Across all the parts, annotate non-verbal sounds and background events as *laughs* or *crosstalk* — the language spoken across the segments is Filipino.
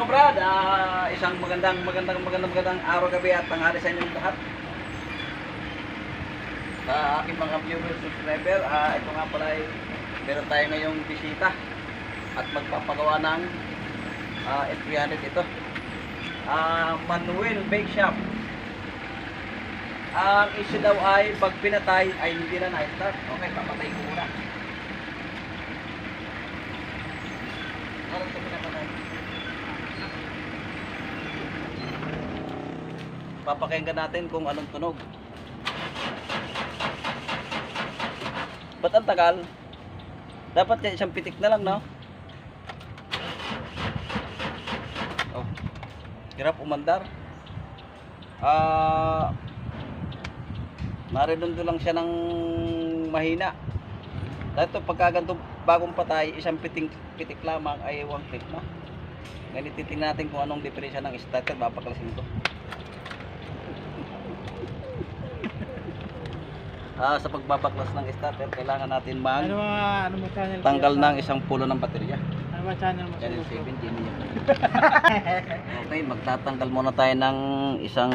mga brad, ah, isang magandang magandang magandang magandang araw gabi at tanghali sa inyong lahat. Sa aking mga viewers subscriber, ah, ito nga pala ay meron tayo ngayong bisita at magpapagawa ng ah, F300 ito. Ah, Manuel Bake Shop. Ang issue daw ay pag pinatay ay hindi na na-start. Okay, papatay ko muna. Ano ito pinapatay? Papakinggan natin kung anong tunog. Ba't ang tagal? Dapat isang pitik na lang, no? Oh. Hirap umandar. Ah... Narinundo lang siya ng mahina. Dahil ito, pagka ganito bagong patay, isang piting, pitik lamang ay one click na. Ngayon titingnan natin kung anong diferensya ng starter, papaklasin ko. Ah, sa pagbabaklas ng starter, kailangan natin mag Ano mga ano channel? tanggal ng isang pulo ng baterya. Ano ba channel mo? Channel 7, Jenny yan. *laughs* okay, magtatanggal muna tayo ng isang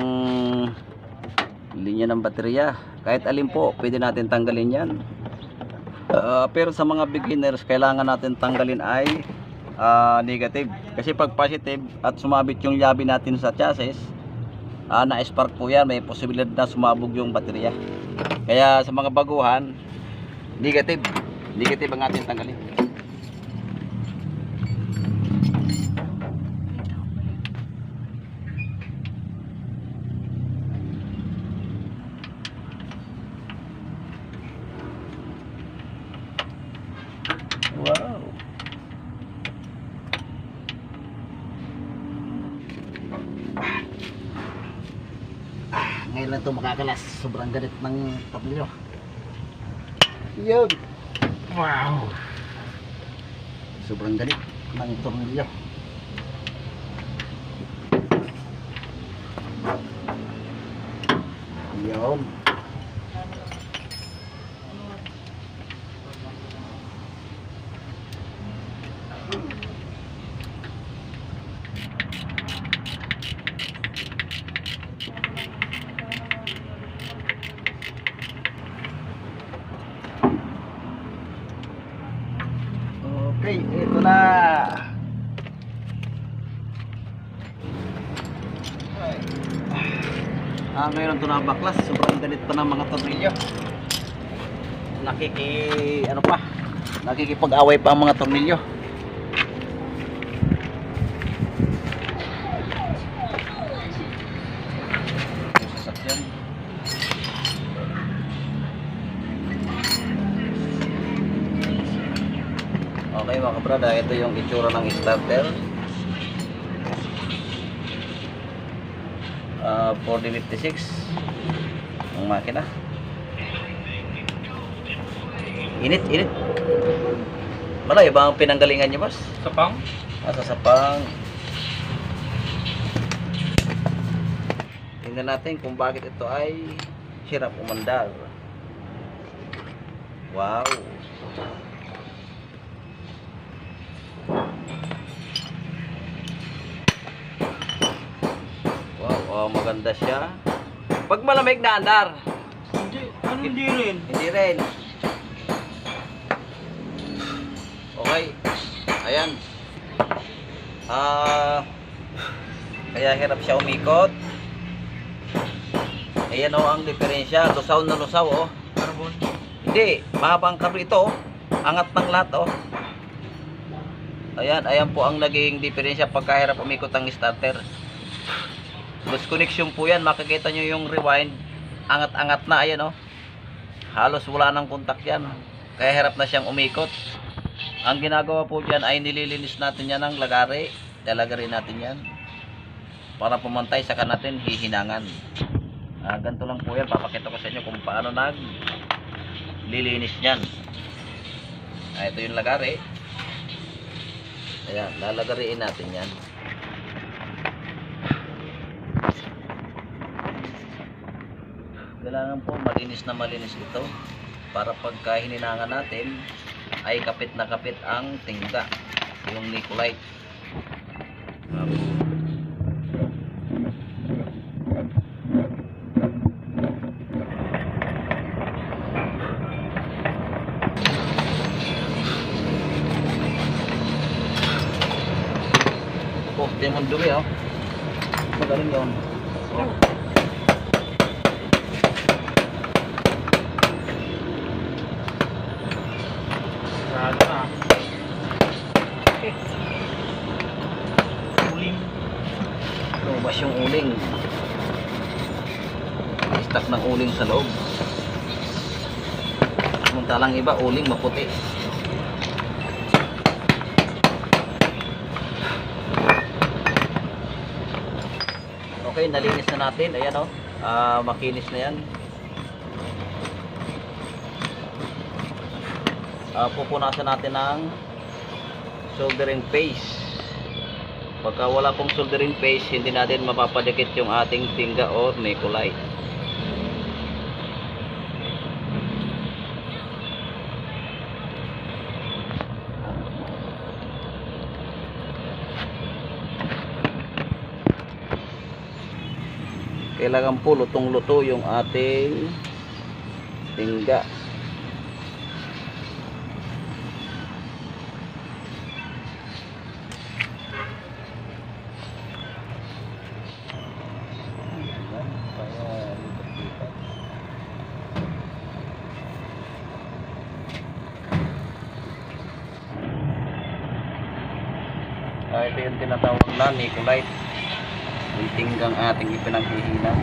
linya ng baterya. Kahit alin po, pwede natin tanggalin yan. Ah, pero sa mga beginners, kailangan natin tanggalin ay ah, negative. Kasi pag positive at sumabit yung yabi natin sa chassis, ah, na-spark po yan, may posibilidad na sumabog yung baterya. Kaya sa mga baguhan, negative. Negative ang ating tanggalin. Ito makakalas. Sobrang galit ng tornilyo. Yun. Wow. Sobrang galit ng tornilyo. Yun. Okay, ito na. Ah, ngayon ito na baklas. Sobrang galit pa ng mga tornilyo. Nakiki, ano pa? Nakikipag-away pa ang mga tornilyo. Okay mga kabrada, ito yung itsura ng starter. Uh, 4056 ang makina. Init, init. Malayo ba ang pinanggalingan niyo, boss? Sapang? Nasa sapang. Tingnan natin kung bakit ito ay hirap umandar. Wow. Oh, maganda siya. Pag malamig na andar, Hindi. Ano hindi rin? hindi rin. Okay. Ayan. Ah, kaya hirap siya umikot. Ayan oh ang diferensya. Lusaw na lusaw oh. Carbon. Hindi, mahabang karo ito. oh. Angat ng lahat oh. Ayan, ayan po ang naging diferensya pagkahirap umikot ang starter. Loose connection po yan. Makikita nyo yung rewind. Angat-angat na. Ayan oh. Halos wala nang kontak yan. Kaya hirap na siyang umikot. Ang ginagawa po dyan ay nililinis natin yan ng lagari. Lalagarin natin yan. Para pumantay saka natin hihinangan. Ah, ganito lang po yan. Papakita ko sa inyo kung paano nag lilinis niyan. Ah, ito yung lagari. Ayan, lalagariin natin yan. kailangan po malinis na malinis ito para pagka hininangan natin ay kapit na kapit ang tingga yung Nicolite Oh, demon dumi oh. Magaling yun. Oh. Stock ng uling sa loob. Samantalang iba, uling maputi. Okay, nalinis na natin. Ayan oh. Ah, makinis na yan. Ah, pupunasan natin ng soldering paste. Pagka wala pong soldering paste, hindi natin mapapadikit yung ating tinga or Nicolite. Kailangan po lutong-luto yung ating tingga. Ah, ito yung tinatawag na Nicolite. Tinggang ating ipinaghihinan.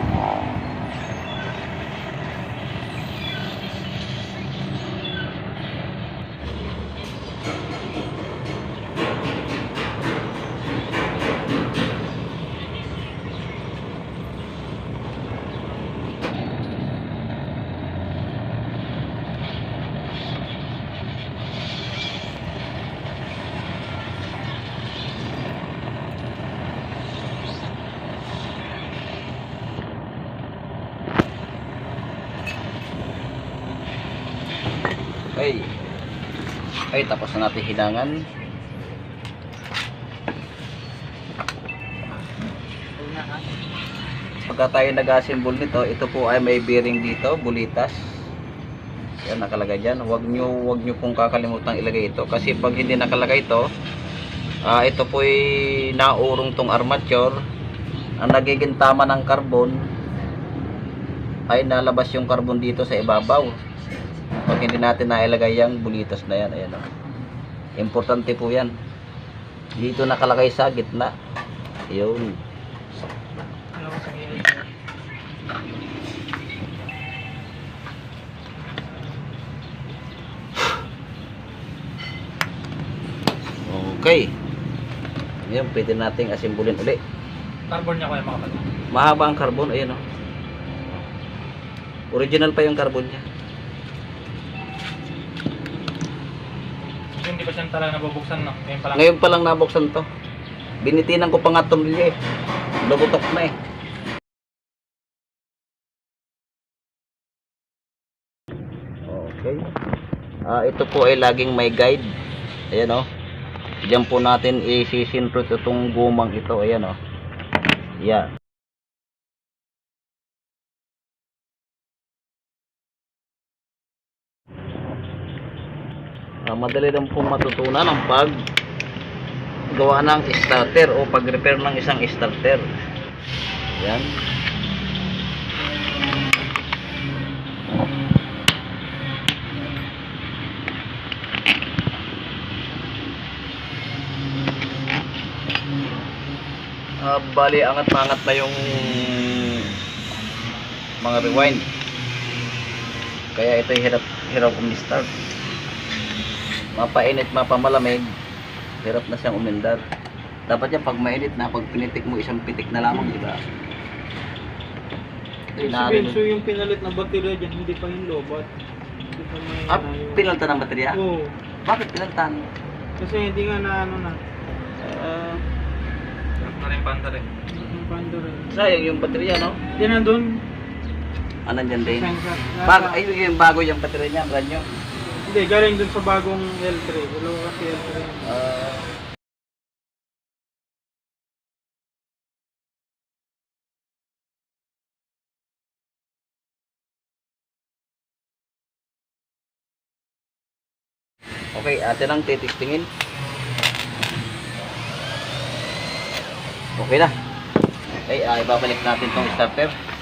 Okay. Okay, tapos na natin hidangan. Pagka tayo nag-assemble nito, ito po ay may bearing dito, bulitas. Yan nakalagay diyan. Huwag niyo huwag niyo pong kakalimutan ilagay ito kasi pag hindi nakalagay ito, ah ito po ay naurong tong armature. Ang nagiging tama ng carbon ay nalabas yung carbon dito sa ibabaw. Pag hindi natin nailagay yung bulitas na yan, ayan o. Importante po yan. Dito nakalagay sa gitna. Yun. Okay. Ngayon, pwede nating asimbulin uli. Carbon niya ko yung mga kapatid. Mahaba ang carbon, ayan o. Original pa yung carbon niya. Hindi pa siya talaga nabubuksan no? Ngayon pa lang. Ngayon pa lang nabuksan to. Binitinan ko pa nga tumilya eh. Lubutok na eh. Okay. Ah, ito po ay laging may guide. Ayan oh. Diyan po natin isisintrot itong gumang ito. Ayan oh. Yan. Ah, madali lang pong matutunan ang pag gawa ng starter o pag-repair ng isang starter. Yan. Ah, bali angat-angat na yung mga rewind. Kaya ito hirap hirap umi-start. Mapainit, mapamalamig, hirap na siyang umindar. Dapat yan pag mainit na, pag pinitik mo isang pitik na lamang, di ba? Benzo yung pinalit na baterya dyan, hindi pa yung lobat. Hindi pa may Ah, ano yung- pinalta ng baterya? Oo. Bakit pinaltan? Kasi hindi nga na ano na. Ah, na rin panda rin. Yung panda rin. sayang yung baterya, no? Yan nandun. Ah, nandyan din. Bago, ay, yung bago yung baterya niya, brand new. Hindi, galing dun sa bagong L3. Dalawa kasi L3. Ah, okay, atin ang titistingin. Okay na. Okay, ah, ibabalik natin tong starter.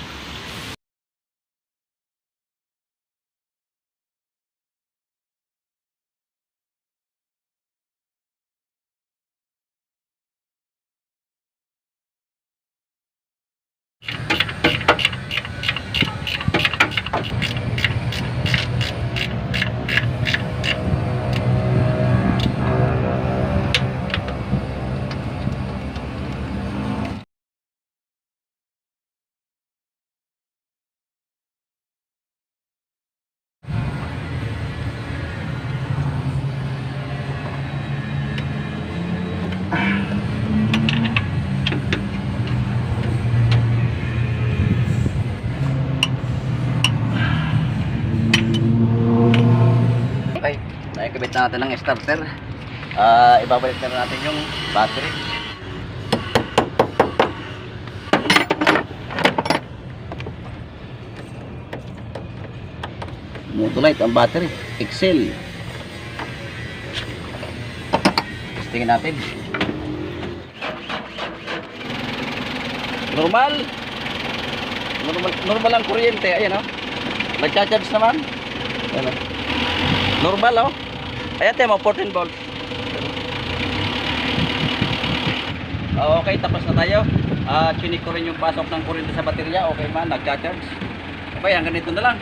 Okay, nakikabit na natin ng starter. Ah, ibabalik na natin yung battery. Motolite ang battery. Excel. Testingin natin. Normal. Normal, normal ang kuryente. Ayan o. Nagcha-charge naman. Ayan o. Normal oh. Ayan tayo mo, 14 volts. Okay, tapos na tayo. Ah, chinik ko rin yung pasok ng kuryente sa baterya. Okay man, nagcha-charge. Okay, hanggang dito na lang.